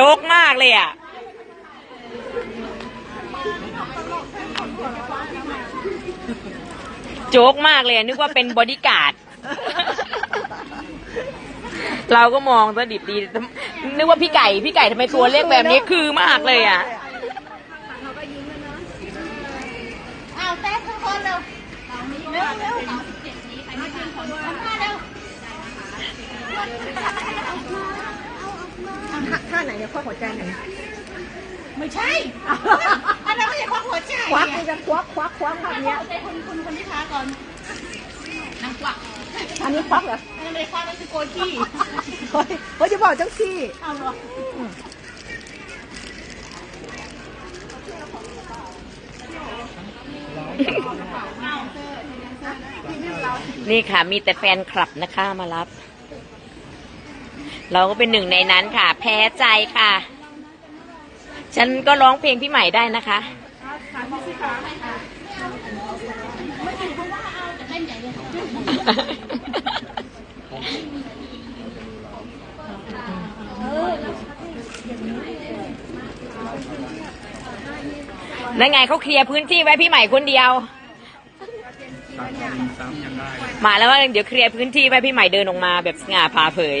โจ๊กมากเลยอะ โจ๊กมากเลยนึกว่าเป็นบอดี้การ์ด เราก็มองซะดิบดี นึกว่าพี่ไก่ พี่ไก่ทำไมตัวเล็กแบบนี้คือมากเลยอะอ้าวเต้ทุกคนเร็วเร็วเร็วมาเร็ว ท่าไหนเนี่ยควักหัวใจไหนไม่ใช่ อันนั้นไม่ใช่ควักหัวใจควักนี่จะควักควักควักภาพเนี้ยใจคนคนคนที่ท้าก่อนนางกวักอันนี้ควักเหรออันนั้นไม่ควักนั่นคือโกนขี้เฮ้ยเฮ้ยจะบอกจังซี่เอาเหรอนี่ค่ะ มีแต่แฟนคลับนะคะมารับ เราก็เป็นหนึ่งในนั้นค่ะ แพ้ใจค่ะ ฉันก็ร้องเพลงพี่ใหม่ได้นะคะนั่นไงเขาเคลียร์พื้นที่ไว้พี่ใหม่คนเดียว มาแล้วว่าเดี๋ยวเคลียร์พื้นที่ไว้พี่ใหม่เดินออกมาแบบสง่าผ่าเผย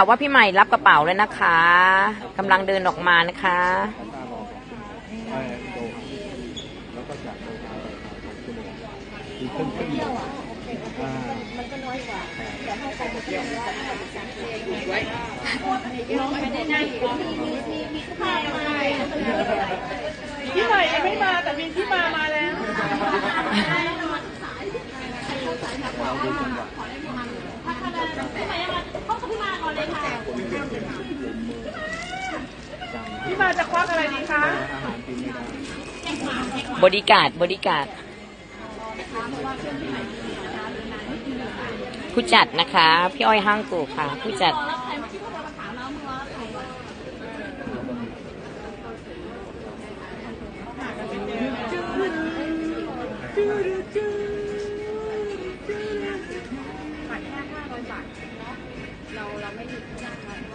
ข่าวว่าพี่ใหม่รับกระเป๋าแล้วนะคะกำลังเดินออกมานะคะพี่ใหม่ยังไม่มาแต่มีที่มามาแล้ว เราดูจังหวะ พี่มาจะควักอะไรดีคะ อาหารกินไม่ได้ บริการดบริการดผู้จัดนะคะ พี่อ้อยห้างกูค่ะ ผู้จัด เราเราไม่หยุดที่นั่น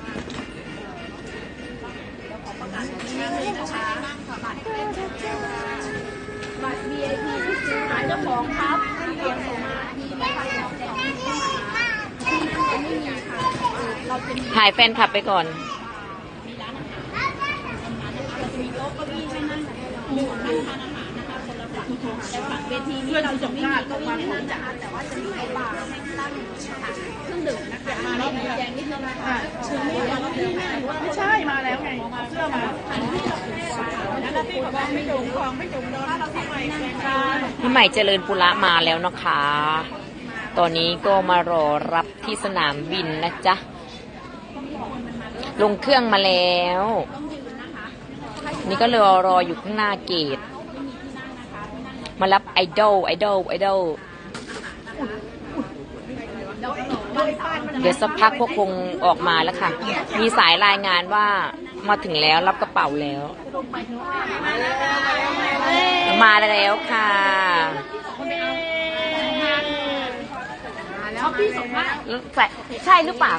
ถ่ายแฟนคลับไปก่อน พื่อนสงกรารต้องมาคนจัดแต่ว่าจะมีไอ้บาร์ให้ตั้งเครื่องดื่มนะคะมาแล้วแดงนิดนึงนะคะชื่อไม่มาไม่ใช่มาแล้วไงเสื้อมาแล้วพี่บอกว่าไม่ดุของไม่ดุโดนเราทำไมพี่ใหม่เจริญปุระมาแล้วนะคะ ตอนนี้ก็มารอรับที่สนามบินนะจ๊ะ ลงเครื่องมาแล้ว นี่ก็รอรออยู่ข้างหน้าเกต มารับไอดอลไอดอลไอดอลเดี๋ยวสักพักพวกคงออกมาแล้วค่ะ มีสายรายงานว่ามาถึงแล้วรับกระเป๋าแล้ว มาแล้วค่ะชอบพี่สมมากใช่ใช่หรือเปล่า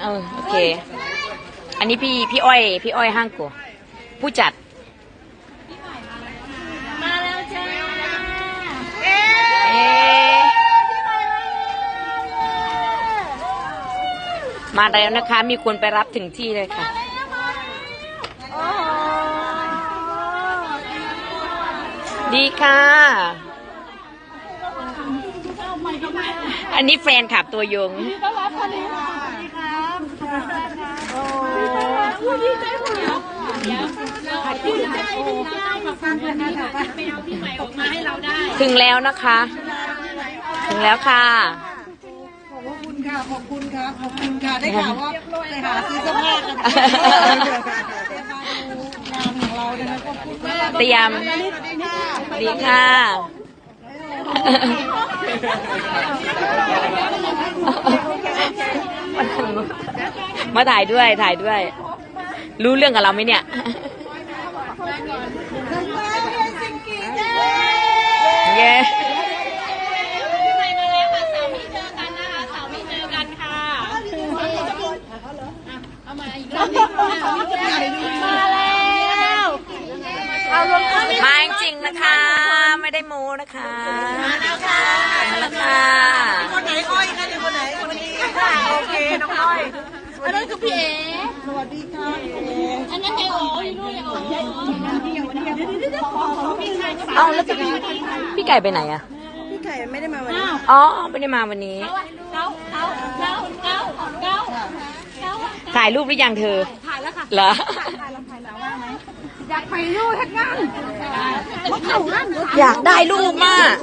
เออโอเค อันนี้พี่พี่อ้อย พี่อ้อยห้างกัวผู้จัด มาแล้วจ้า เอ๊ะ มาแล้วนะคะ มีคนไปรับถึงที่เลยค่ะ ดีค่ะ อันนี้แฟนขับตัวยงต้อนรับคนนี้ค่ะดีครับโอ้ดีใจหัวเดี๋ยวดีใจดีใจมาฟังกันนะไปเอาพี่ใหม่ออกมาให้เราได้ถึงแล้วนะคะ ถึงแล้วค่ะ ขขอบคุณค่ะขอบคุณค่ะ ได้ข่าวว่าไปหาซื้อเสื้อผ้ากันมาดูงานของเรานะคะขอบคุณมากเตรียมดีค่ะมาถ่ายด้วยถ่ายด้วย รู้เรื่องกับเราไหมเนี่ยเย้ ไปมาแล้วค่ะเสาร์นี้เจอกันนะคะเสาร์นี้เจอกันค่ะเอามาอีกรอบนึงมาแล้ว เอารวมกัน มาจริงๆ นะคะ ไม่ได้โม้นะคะมาแล้วค่ะมาแล้วค่ะคนไหนอ้อยคะเดี๋ยวคนไหนคนนี้ค่ะโอเคน้องอ้อยอันนั้นคือพี่เอ๋สวัสดีค่ะอันนั้นไอโอ๋อยู่นู่นไอโอ๋เอ้าแล้วพี่พี่ไก่ไปไหนอะพี่ไก่ไม่ได้มาวันนี้ อ๋อไม่ได้มาวันนี้เก้าเก้าเก้าเก้าเก้าเก้าถ่ายรูปหรือยังเธอ ถ่ายแล้วค่ะเหรอ อยากไปดูทักงานอยากได้ลูกมาก